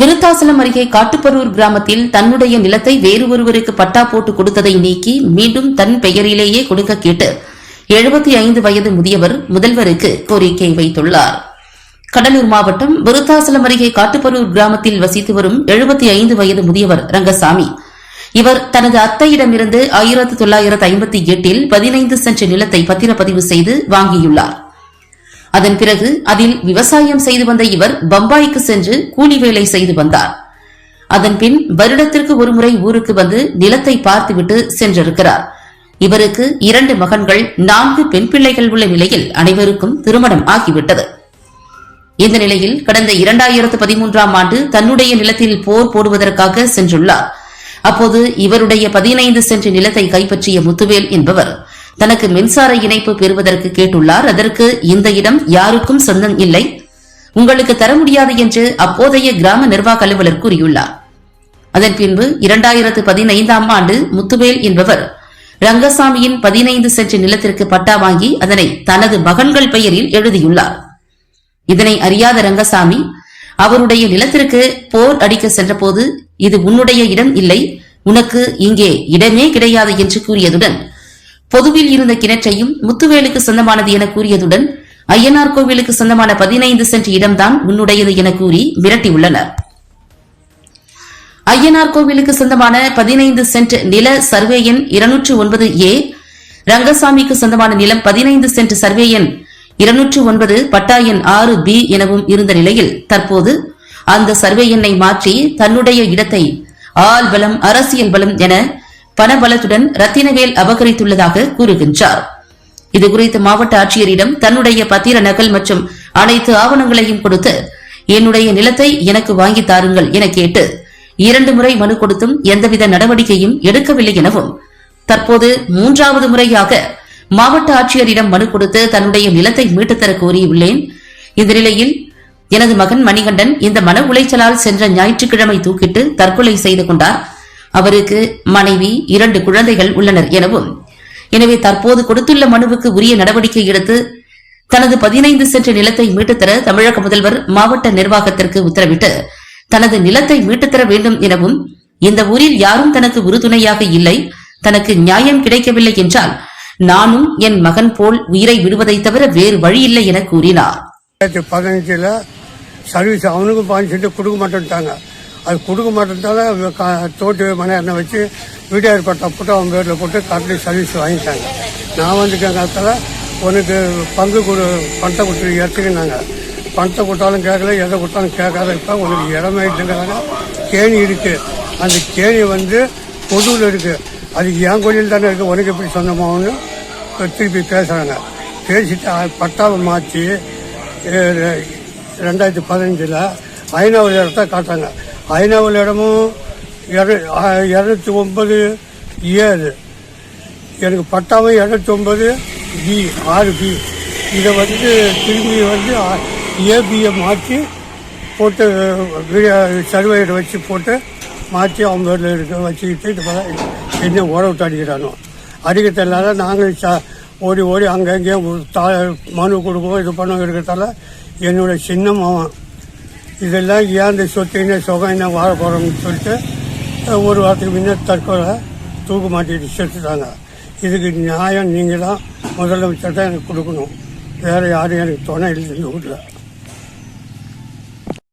விருத்தாசலம் அருகே காட்டுப்பரூர் கிராமத்தில் தன்னுடைய நிலத்தை வேறு ஒருவருக்கு பட்டா போட்டு கொடுத்ததை நீக்கி மீண்டும் தன் பெயரிலேயே கொடுக்க கேட்டு எழுபத்தி ஐந்து வயது முதியவர் முதல்வருக்கு கோரிக்கை வைத்துள்ளார். கடலூர் மாவட்டம் விருத்தாசலம் அருகே காட்டுப்பரூர் கிராமத்தில் வசித்து வரும் எழுபத்தி ஐந்து வயது முதியவர் ரங்கசாமி. இவர் தனது அத்தையிடமிருந்து ஆயிரத்து தொள்ளாயிரத்து ஐம்பத்தி எட்டில் பதினைந்து சென்ட் நிலத்தை பத்திரப்பதிவு செய்து வாங்கியுள்ளார். அதன் பிறகு அதில் விவசாயம் செய்து வந்த இவர் பம்பாய்க்கு சென்று கூலி வேலை செய்து வந்தார். அதன் பின் வருடத்திற்கு ஒருமுறை ஊருக்கு வந்து நிலத்தை பார்த்துவிட்டு சென்றிருக்கிறார். இவருக்கு இரண்டு மகன்கள் நான்கு பெண் பிள்ளைகள் உள்ள நிலையில் அனைவருக்கும் திருமணம் ஆகிவிட்டது. இந்த நிலையில் கடந்த இரண்டாயிரத்து பதிமூன்றாம் ஆண்டு தன்னுடைய நிலத்தில் போர் போடுவதற்காக சென்றுள்ளார். அப்போது இவருடைய பதினைந்து சென்ட் நிலத்தை கைப்பற்றிய முத்துவேல் என்பவர். தனக்கு மின்சார இணைப்பு பெறுவதற்கு கேட்டுள்ளார். அதற்கு இந்த இடம் யாருக்கும் சொந்தம் இல்லை. உங்களுக்கு தர முடியாது என்று அப்போதைய கிராம நிர்வாக அலுவலர் கூறியுள்ளார். அதன் பின்பு இரண்டாயிரத்து பதினைந்தாம் ஆண்டு முத்துவேல் என்பவர் ரங்கசாமியின் பதினைந்து சென்ட் நிலத்திற்கு பட்டா வாங்கி அதனை தனது மகன்கள் பெயரில் எழுதியுள்ளார். இதனை அறியாத ரங்கசாமி அவருடைய நிலத்திற்கு போர் அடிக்க சென்றபோது இது உன்னுடைய இடம் இல்லை. உனக்கு இங்கே இடமே கிடையாது என்று கூறியதுடன் பொதுவில் இருந்த கிணற்றையும் முத்துவேலுக்கு சொந்தமானது என கூறியதுடன் ஐயனார் கோவிலுக்கு சொந்தமான பதினைந்து சென்ட் இடம்தான் உன்னுடையது என கூறி மிரட்டியுள்ளனர் ஐயனார் கோவிலுக்கு சொந்தமான பதினைந்து சென்ட் நில சர்வே எண் இருநூற்று ஒன்பது ஏ ரங்கசாமிக்கு சொந்தமான நிலம் பதினைந்து சென்ட் சர்வே எண் இருநூற்று ஒன்பது பட்டா எண் ஆறு பி எனவும் இருந்த நிலையில் தற்போது அந்த சர்வே எண்ணை மாற்றி தன்னுடைய இடத்தை ஆள் பலம் அரசியல் பலம் என பணபலத்துடன் ரத்தினவேல் அபகரித்துள்ளதாக கூறுகின்றார். இதுகுறித்து மாவட்ட ஆட்சியரிடம் தன்னுடைய பத்திர நகல் மற்றும் அனைத்து ஆவணங்களையும் கொடுத்து என்னுடைய நிலத்தை எனக்கு வாங்கி தாருங்கள் என கேட்டு இரண்டு முறை மனு கொடுத்தும் எந்தவித நடவடிக்கையும் எடுக்கவில்லை எனவும் தற்போது மூன்றாவது முறையாக மாவட்ட ஆட்சியரிடம் மனு கொடுத்து தன்னுடைய நிலத்தை மீட்டுத் தர கோரியுள்ளேன். இந்த நிலையில் எனது மகன் மணிகண்டன் இந்த மன உளைச்சலால் சென்ற ஞாயிற்றுக்கிழமை தூக்கிட்டு தற்கொலை செய்து கொண்டார். அவருக்கு மனைவி இரண்டு குழந்தைகள் உள்ளனர் எனவும் எனவே தற்போது கொடுத்துள்ள மனுவுக்கு உரிய நடவடிக்கை எடுத்து தனது பதினைந்து சென்ட் நிலத்தை மீட்டுத்தர தமிழக முதல்வர் மாவட்ட நிர்வாகத்திற்கு உத்தரவிட்டு தனது நிலத்தை மீட்டுத்தர வேண்டும் எனவும் இந்த ஊரில் யாரும் தனக்கு உறுதுணையாக இல்லை தனக்கு நியாயம் கிடைக்கவில்லை என்றால் நானும் என் மகன் போல் உயிரை விடுவதை தவிர வேறு வழியில்லை என கூறினார். பதினஞ்சுல சர்வீஸ் அவனுக்கும் பாஞ்சு கொடுக்க மாட்டேன்ட்டாங்க. அது கொடுக்க மாட்டேன்ட்டால தோட்டு மனை எண்ணெய் வச்சு வீடியார் பட்டா போட்டு அவன் பேரில் போட்டு கரண்டி சர்வீஸ் வாங்கிட்டாங்க. நான் வந்து காலத்தில் உனக்கு பங்கு கொடு பணத்தை கொடுத்து எடுத்துக்கினாங்க பணத்தை கொடுத்தாலும் கேட்கல எதை கொடுத்தாலும் கேட்காத இப்போ உனக்கு இடமே இல்லைங்கிறாங்க. கேணி இருக்குது அந்த கேணி வந்து பொதுவில் இருக்குது அது என் கோயில் தானே இருக்குது உனக்கு எப்படி சொந்தமாகனு திருப்பி பேசுகிறாங்க பேசிட்டு பட்டாவை மாற்றி ரெண்டாயிரத்தி பதினஞ்சில் ஐநாவது இடத்த காட்டாங்க ஐநாவல் இடமும் இர- இரநூத்தி ஒன்பது ஏழு எனக்கு பட்டாவும் இரநூத்தி ஒன்பது பி ஆறு பி. இதை வந்து திரும்பி வந்து ஏபியை மாற்றி போட்டு சர்வேயரை வச்சு போட்டு மாற்றி அவங்க இருக்க வச்சுக்கிட்டு இது போல என்ன ஓட அடிக்கிறானோ. அடிக்க நாங்கள் ச ஓடி ஓடி அங்கே இங்கேயும் தா மனு கொடுப்போம் இது பண்ணுவோம் இருக்கிறதால என்னோடய சின்ன மாவன் இதெல்லாம் ஏன் இந்த சொத்து என்ன சுகம் என்ன வாழ போகிறோம்னு சொல்லிட்டு ஒரு வாரத்துக்கு முன்னே தற்கொலை தூக்கு மாட்டிட்டு செத்துட்டாங்க. இதுக்கு நியாயம் நீங்கள் தான் முதலமைச்சர் தான் எனக்கு கொடுக்கணும். வேறு யாரும் எனக்கு துணை இல்லை இந்த வீட்டில்